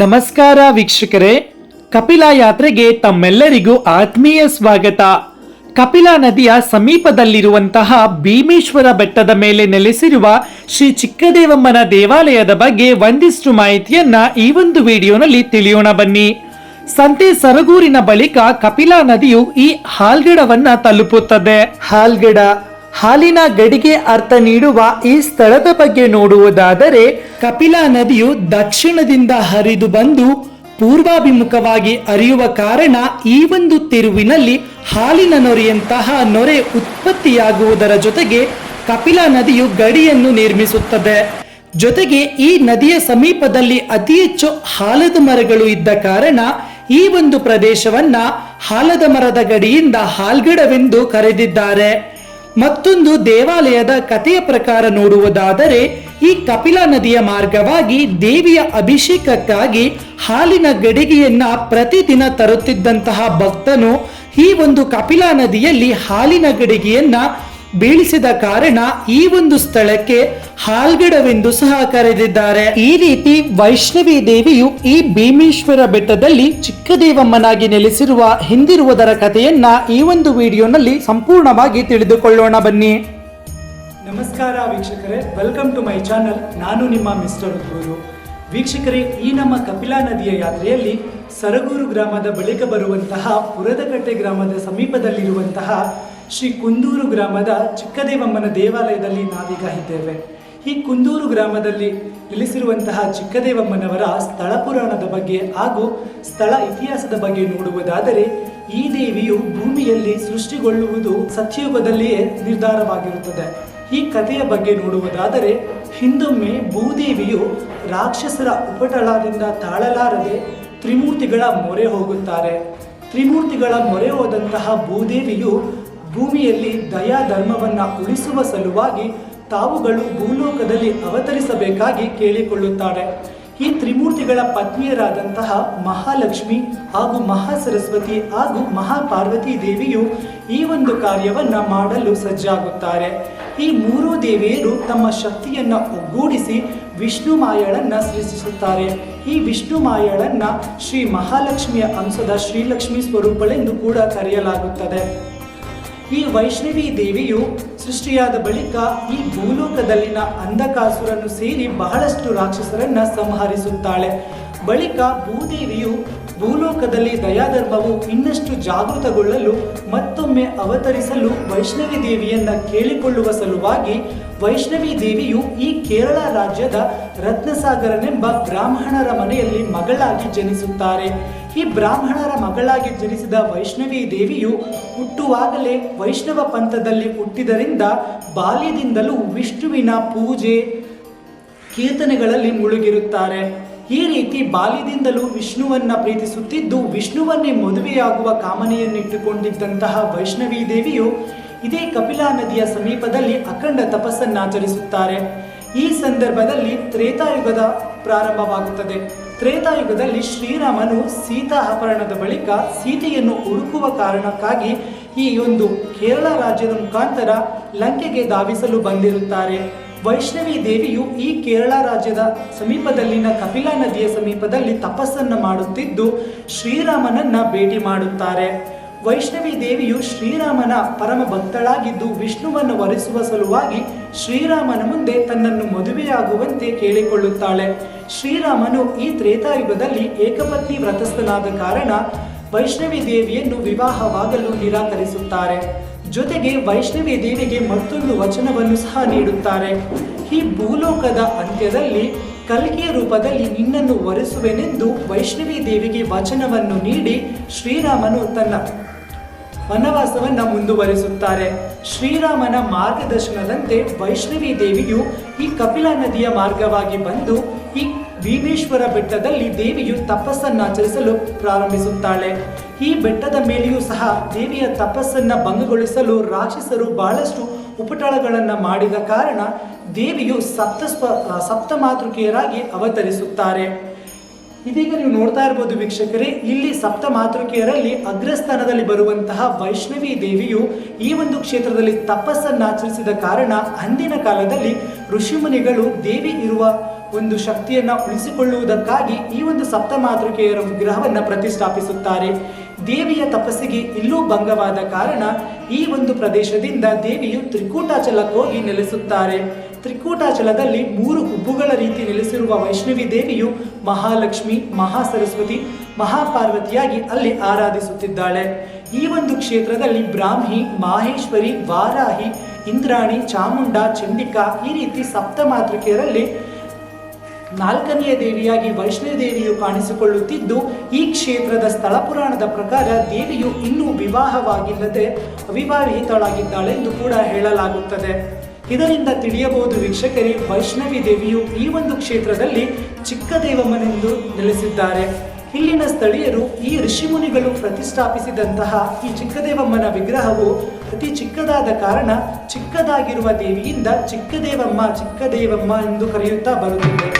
ನಮಸ್ಕಾರ ವೀಕ್ಷಕರೇ. ಕಪಿಲಾ ಯಾತ್ರೆಗೆ ತಮ್ಮೆಲ್ಲರಿಗೂ ಆತ್ಮೀಯ ಸ್ವಾಗತ. ಕಪಿಲಾ ನದಿಯ ಸಮೀಪದಲ್ಲಿರುವಂತಹ ಭೀಮೇಶ್ವರ ಬೆಟ್ಟದ ಮೇಲೆ ನೆಲೆಸಿರುವ ಶ್ರೀ ಚಿಕ್ಕದೇವಮ್ಮನ ದೇವಾಲಯದ ಬಗ್ಗೆ ಒಂದಿಷ್ಟು ಮಾಹಿತಿಯನ್ನ ಈ ಒಂದು ವಿಡಿಯೋನಲ್ಲಿ ತಿಳಿಯೋಣ ಬನ್ನಿ. ಸಂತೆ ಸರಗೂರಿನ ಬಳಿಕ ಕಪಿಲಾ ನದಿಯು ಈ ಹಾಲ್ಗಿಡವನ್ನ ತಲುಪುತ್ತದೆ. ಹಾಲ್ಗಿಡ ಹಾಲಿನ ಗಡಿಗೆ ಅರ್ಥ ನೀಡುವ ಈ ಸ್ಥಳದ ಬಗ್ಗೆ ನೋಡುವುದಾದರೆ ಕಪಿಲಾ ನದಿಯು ದಕ್ಷಿಣದಿಂದ ಹರಿದು ಬಂದು ಪೂರ್ವಾಭಿಮುಖವಾಗಿ ಹರಿಯುವ ಕಾರಣ ಈ ಒಂದು ತಿರುವಿನಲ್ಲಿ ಹಾಲಿನ ನೊರೆಯಂತಹ ನೊರೆ ಉತ್ಪತ್ತಿಯಾಗುವುದರ ಜೊತೆಗೆ ಕಪಿಲಾ ನದಿಯು ಗಡಿಯನ್ನು ನಿರ್ಮಿಸುತ್ತದೆ. ಜೊತೆಗೆ ಈ ನದಿಯ ಸಮೀಪದಲ್ಲಿ ಅತಿ ಹೆಚ್ಚು ಹಾಲದ ಮರಗಳು ಇದ್ದ ಕಾರಣ ಈ ಒಂದು ಪ್ರದೇಶವನ್ನ ಹಾಲದ ಮರದ ಗಡಿಯಿಂದ ಹಾಲ್ಗಿಡವೆಂದು ಕರೆದಿದ್ದಾರೆ. ಮತ್ತೊಂದು ದೇವಾಲಯದ ಕಥೆಯ ಪ್ರಕಾರ ನೋಡುವುದಾದರೆ, ಈ ಕಪಿಲಾ ನದಿಯ ಮಾರ್ಗವಾಗಿ ದೇವಿಯ ಅಭಿಷೇಕಕ್ಕಾಗಿ ಹಾಲಿನ ಗಡಿಗೆಯನ್ನ ಪ್ರತಿದಿನ ತರುತ್ತಿದ್ದಂತಹ ಭಕ್ತನು ಈ ಒಂದು ಕಪಿಲಾ ನದಿಯಲ್ಲಿ ಹಾಲಿನ ಗಡಿಗೆಯನ್ನ ಬೀಳಿಸಿದ ಕಾರಣ ಈ ಒಂದು ಸ್ಥಳಕ್ಕೆ ಹಾಲ್ಗಡವೆಂದು ಸಹ ಕರೆದಿದ್ದಾರೆ. ಈ ರೀತಿ ವೈಷ್ಣವಿ ದೇವಿಯು ಈ ಭೀಮೇಶ್ವರ ಬೆಟ್ಟದಲ್ಲಿ ಚಿಕ್ಕದೇವಮ್ಮನಾಗಿ ನೆಲೆಸಿರುವ ಹಿಂದಿರುವುದರ ಕಥೆಯನ್ನ ಈ ಒಂದು ವಿಡಿಯೋನಲ್ಲಿ ಸಂಪೂರ್ಣವಾಗಿ ತಿಳಿದುಕೊಳ್ಳೋಣ ಬನ್ನಿ. ನಮಸ್ಕಾರ ವೀಕ್ಷಕರೇ, ವೆಲ್ಕಮ್ ಟು ಮೈ ಚಾನಲ್. ನಾನು ನಿಮ್ಮ ಮಿಸ್ಟರ್ ಗುರು ವೀಕ್ಷಕರೇ, ಈ ನಮ್ಮ ಕಪಿಲಾ ನದಿಯ ಯಾತ್ರೆಯಲ್ಲಿ ಸರಗೂರು ಗ್ರಾಮದ ಬಳಿಕ ಬರುವಂತಹ ಪುರದಕಟ್ಟೆ ಗ್ರಾಮದ ಸಮೀಪದಲ್ಲಿರುವಂತಹ ಶ್ರೀ ಕುಂದೂರು ಗ್ರಾಮದ ಚಿಕ್ಕದೇವಮ್ಮನ ದೇವಾಲಯದಲ್ಲಿ ನಾವೀಗ ಇದ್ದೇವೆ. ಈ ಕುಂದೂರು ಗ್ರಾಮದಲ್ಲಿ ನೆಲೆಸಿರುವಂತಹ ಚಿಕ್ಕದೇವಮ್ಮನವರ ಸ್ಥಳ ಪುರಾಣದ ಬಗ್ಗೆ ಹಾಗೂ ಸ್ಥಳ ಇತಿಹಾಸದ ಬಗ್ಗೆ ನೋಡುವುದಾದರೆ, ಈ ದೇವಿಯು ಭೂಮಿಯಲ್ಲಿ ಸೃಷ್ಟಿಗೊಳ್ಳುವುದು ಸತ್ಯಯುಗದಲ್ಲಿಯೇ ನಿರ್ಧಾರವಾಗಿರುತ್ತದೆ. ಈ ಕಥೆಯ ಬಗ್ಗೆ ನೋಡುವುದಾದರೆ, ಹಿಂದೊಮ್ಮೆ ಭೂದೇವಿಯು ರಾಕ್ಷಸರ ಉಪಟಳದಿಂದ ತಾಳಲಾರದೆ ತ್ರಿಮೂರ್ತಿಗಳ ಮೊರೆ ಹೋಗುತ್ತಾರೆ. ತ್ರಿಮೂರ್ತಿಗಳ ಮೊರೆ ಹೋದಂತಹ ಭೂದೇವಿಯು ಭೂಮಿಯಲ್ಲಿ ದಯಾ ಧರ್ಮವನ್ನು ಉಳಿಸುವ ಸಲುವಾಗಿ ತಾವುಗಳು ಭೂಲೋಕದಲ್ಲಿ ಅವತರಿಸಬೇಕಾಗಿ ಕೇಳಿಕೊಳ್ಳುತ್ತಾರೆ. ಈ ತ್ರಿಮೂರ್ತಿಗಳ ಪತ್ನಿಯರಾದಂತಹ ಮಹಾಲಕ್ಷ್ಮಿ ಹಾಗೂ ಮಹಾಸರಸ್ವತಿ ಹಾಗೂ ಮಹಾಪಾರ್ವತಿ ದೇವಿಯು ಈ ಒಂದು ಕಾರ್ಯವನ್ನ ಮಾಡಲು ಸಜ್ಜಾಗುತ್ತಾರೆ. ಈ ಮೂರೂ ದೇವಿಯರು ತಮ್ಮ ಶಕ್ತಿಯನ್ನ ಒಗ್ಗೂಡಿಸಿ ವಿಷ್ಣು ಮಾಯಳನ್ನ ಸೃಷ್ಟಿಸುತ್ತಾರೆ. ಈ ವಿಷ್ಣು ಮಾಯಳನ್ನ ಶ್ರೀ ಮಹಾಲಕ್ಷ್ಮಿಯ ಅಂಶದ ಶ್ರೀಲಕ್ಷ್ಮಿ ಸ್ವರೂಪಳೆಂದು ಕೂಡ ಕರೆಯಲಾಗುತ್ತದೆ. ಈ ವೈಷ್ಣವಿ ದೇವಿಯು ಸೃಷ್ಟಿಯಾದ ಬಳಿಕ ಈ ಭೂಲೋಕದಲ್ಲಿನ ಅಂಧಕಾಸುರನ್ನು ಸೇರಿ ಬಹಳಷ್ಟು ರಾಕ್ಷಸರನ್ನ ಸಂಹರಿಸುತ್ತಾಳೆ. ಬಳಿಕ ಭೂದೇವಿಯು ಭೂಲೋಕದಲ್ಲಿ ದಯಾಧರ್ಮವು ಇನ್ನಷ್ಟು ಜಾಗೃತಗೊಳ್ಳಲು, ಮತ್ತೊಮ್ಮೆ ಅವತರಿಸಲು ವೈಷ್ಣವಿ ದೇವಿಯನ್ನ ಕೇಳಿಕೊಳ್ಳುವ ಸಲುವಾಗಿ ವೈಷ್ಣವಿ ದೇವಿಯು ಈ ಕೇರಳ ರಾಜ್ಯದ ರತ್ನಸಾಗರನೆಂಬ ಬ್ರಾಹ್ಮಣರ ಮನೆಯಲ್ಲಿ ಮಗಳಾಗಿ ಜನಿಸುತ್ತಾರೆ. ಈ ಬ್ರಾಹ್ಮಣರ ಮಗಳಾಗಿ ಜನಿಸಿದ ವೈಷ್ಣವಿ ದೇವಿಯು ಹುಟ್ಟುವಾಗಲೇ ವೈಷ್ಣವ ಪಂಥದಲ್ಲಿ ಹುಟ್ಟಿದರಿಂದ ಬಾಲ್ಯದಿಂದಲೂ ವಿಷ್ಣುವಿನ ಪೂಜೆ, ಕೀರ್ತನೆಗಳಲ್ಲಿ ಮುಳುಗಿರುತ್ತಾರೆ. ಈ ರೀತಿ ಬಾಲ್ಯದಿಂದಲೂ ವಿಷ್ಣುವನ್ನ ಪ್ರೀತಿಸುತ್ತಿದ್ದು ವಿಷ್ಣುವನ್ನೇ ಮದುವೆಯಾಗುವ ಕಾಮನೆಯನ್ನಿಟ್ಟುಕೊಂಡಿದ್ದಂತಹ ವೈಷ್ಣವಿ ದೇವಿಯು ಇದೇ ಕಪಿಲಾ ನದಿಯ ಸಮೀಪದಲ್ಲಿ ಅಖಂಡ ತಪಸ್ಸನ್ನಾಚರಿಸುತ್ತಾರೆ ಈ ಸಂದರ್ಭದಲ್ಲಿ ತ್ರೇತಾಯುಗದ ಪ್ರಾರಂಭವಾಗುತ್ತದೆ. ತ್ರೇತಾಯುಗದಲ್ಲಿ ಶ್ರೀರಾಮನು ಸೀತಾ ಅಪಹರಣದ ಬಳಿಕ ಸೀತೆಯನ್ನು ಹುಡುಕುವ ಕಾರಣಕ್ಕಾಗಿ ಈ ಒಂದು ಕೇರಳ ರಾಜ್ಯದ ಮುಖಾಂತರ ಲಂಕೆಗೆ ಧಾವಿಸಲು ಬಂದಿರುತ್ತಾರೆ. ವೈಷ್ಣವಿ ದೇವಿಯು ಈ ಕೇರಳ ರಾಜ್ಯದ ಸಮೀಪದಲ್ಲಿನ ಕಪಿಲಾ ನದಿಯ ಸಮೀಪದಲ್ಲಿ ತಪಸ್ಸನ್ನು ಮಾಡುತ್ತಿದ್ದು ಶ್ರೀರಾಮನನ್ನ ಭೇಟಿ ಮಾಡುತ್ತಾರೆ. ವೈಷ್ಣವಿ ದೇವಿಯು ಶ್ರೀರಾಮನ ಪರಮ ಭಕ್ತಳಾಗಿದ್ದು ವಿಷ್ಣುವನ್ನು ವರಿಸುವ ಸಲುವಾಗಿ ಶ್ರೀರಾಮನ ಮುಂದೆ ತನ್ನನ್ನು ಮದುವೆಯಾಗುವಂತೆ ಕೇಳಿಕೊಳ್ಳುತ್ತಾಳೆ. ಶ್ರೀರಾಮನು ಈ ತ್ರೇತಾಯುಗದಲ್ಲಿ ಏಕಪತ್ನಿ ವ್ರತಸ್ಥನಾದ ಕಾರಣ ವೈಷ್ಣವಿ ದೇವಿಯನ್ನು ವಿವಾಹವಾಗಲು ನಿರಾಕರಿಸುತ್ತಾರೆ. ಜೊತೆಗೆ ವೈಷ್ಣವಿ ದೇವಿಗೆ ಮತ್ತೊಂದು ವಚನವನ್ನು ಸಹ ನೀಡುತ್ತಾರೆ. ಈ ಭೂಲೋಕದ ಅಂತ್ಯದಲ್ಲಿ ಕಲಿಕೆಯ ರೂಪದಲ್ಲಿ ನಿನ್ನನ್ನು ಒರೆಸುವೆನೆಂದು ವೈಷ್ಣವಿ ದೇವಿಗೆ ವಚನವನ್ನು ನೀಡಿ ಶ್ರೀರಾಮನು ತನ್ನ ವನವಾಸವನ್ನ ಮುಂದುವರಿಸುತ್ತಾರೆ. ಶ್ರೀರಾಮನ ಮಾರ್ಗದರ್ಶನದಂತೆ ವೈಷ್ಣವಿ ದೇವಿಯು ಈ ಕಪಿಲಾ ನದಿಯ ಮಾರ್ಗವಾಗಿ ಬಂದು ಈ ಭೀಮೇಶ್ವರ ಬೆಟ್ಟದಲ್ಲಿ ದೇವಿಯು ತಪಸ್ಸನ್ನಾಚರಿಸಲು ಪ್ರಾರಂಭಿಸುತ್ತಾಳೆ. ಈ ಬೆಟ್ಟದ ಮೇಲೆಯೂ ಸಹ ದೇವಿಯ ತಪಸ್ಸನ್ನ ಭಂಗಗೊಳಿಸಲು ರಾಕ್ಷಸರು ಬಹಳಷ್ಟು ಉಪಟಳಗಳನ್ನು ಮಾಡಿದ ಕಾರಣ ದೇವಿಯು ಸಪ್ತ ಮಾತೃಕೆಯರಾಗಿ ಅವತರಿಸುತ್ತಾರೆ. ಇದೀಗ ನೀವು ನೋಡ್ತಾ ಇರ್ಬೋದು ವೀಕ್ಷಕರೇ, ಇಲ್ಲಿ ಸಪ್ತ ಮಾತೃಕೆಯರಲ್ಲಿ ಅಗ್ರಸ್ಥಾನದಲ್ಲಿ ಬರುವಂತಹ ವೈಷ್ಣವಿ ದೇವಿಯು ಈ ಒಂದು ಕ್ಷೇತ್ರದಲ್ಲಿ ತಪಸ್ಸನ್ನಾಚರಿಸಿದ ಕಾರಣ ಅಂದಿನ ಕಾಲದಲ್ಲಿ ಋಷಿಮುನಿಗಳು ದೇವಿ ಇರುವ ಒಂದು ಶಕ್ತಿಯನ್ನ ಉಳಿಸಿಕೊಳ್ಳುವುದಕ್ಕಾಗಿ ಈ ಒಂದು ಸಪ್ತ ಮಾತೃಕೆಯರ ವಿಗ್ರಹವನ್ನು ಪ್ರತಿಷ್ಠಾಪಿಸುತ್ತಾರೆ. ದೇವಿಯ ತಪಸ್ಸಿಗೆ ಇಲ್ಲೂ ಭಂಗವಾದ ಕಾರಣ ಈ ಒಂದು ಪ್ರದೇಶದಿಂದ ದೇವಿಯು ತ್ರಿಕೂಟಾಚಲಕ್ಕೆ ಹೋಗಿ ನೆಲೆಸುತ್ತಾರೆ. ತ್ರಿಕೂಟಾಚಲದಲ್ಲಿ ಮೂರು ಹುಬ್ಬುಗಳ ರೀತಿ ನೆಲೆಸಿರುವ ವೈಷ್ಣವಿ ದೇವಿಯು ಮಹಾಲಕ್ಷ್ಮಿ, ಮಹಾಸರಸ್ವತಿ, ಮಹಾಪಾರ್ವತಿಯಾಗಿ ಅಲ್ಲಿ ಆರಾಧಿಸುತ್ತಿದ್ದಾಳೆ. ಈ ಒಂದು ಕ್ಷೇತ್ರದಲ್ಲಿ ಬ್ರಾಹ್ಮಿ, ಮಾಹೇಶ್ವರಿ, ವಾರಾಹಿ, ಇಂದ್ರಾಣಿ, ಚಾಮುಂಡ, ಚಂಡಿಕಾ ಈ ರೀತಿ ಸಪ್ತ ಮಾತೃಕೆಯರಲ್ಲಿ ನಾಲ್ಕನೆಯ ದೇವಿಯಾಗಿ ವೈಷ್ಣವಿ ದೇವಿಯು ಕಾಣಿಸಿಕೊಳ್ಳುತ್ತಿದ್ದು, ಈ ಕ್ಷೇತ್ರದ ಸ್ಥಳ ಪುರಾಣದ ಪ್ರಕಾರ ದೇವಿಯು ಇನ್ನೂ ವಿವಾಹವಾಗಿಲ್ಲದೆ ಅವಿವಾಹಿತಳಾಗಿದ್ದಾಳೆಂದು ಕೂಡ ಹೇಳಲಾಗುತ್ತದೆ. ಇದರಿಂದ ತಿಳಿಯಬಹುದು ವೀಕ್ಷಕರೇ, ವೈಷ್ಣವಿ ದೇವಿಯು ಈ ಒಂದು ಕ್ಷೇತ್ರದಲ್ಲಿ ಚಿಕ್ಕ ದೇವಮ್ಮನೆಂದು ನೆಲೆಸಿದ್ದಾರೆ. ಇಲ್ಲಿನ ಸ್ಥಳೀಯರು ಈ ಋಷಿಮುನಿಗಳು ಪ್ರತಿಷ್ಠಾಪಿಸಿದಂತಹ ಈ ಚಿಕ್ಕದೇವಮ್ಮನ ವಿಗ್ರಹವು ಅತಿ ಚಿಕ್ಕದಾದ ಕಾರಣ ಚಿಕ್ಕದಾಗಿರುವ ದೇವಿಯಿಂದ ಚಿಕ್ಕದೇವಮ್ಮ ಚಿಕ್ಕದೇವಮ್ಮ ಎಂದು ಕರೆಯುತ್ತಾ ಬರುತ್ತಿದೆ.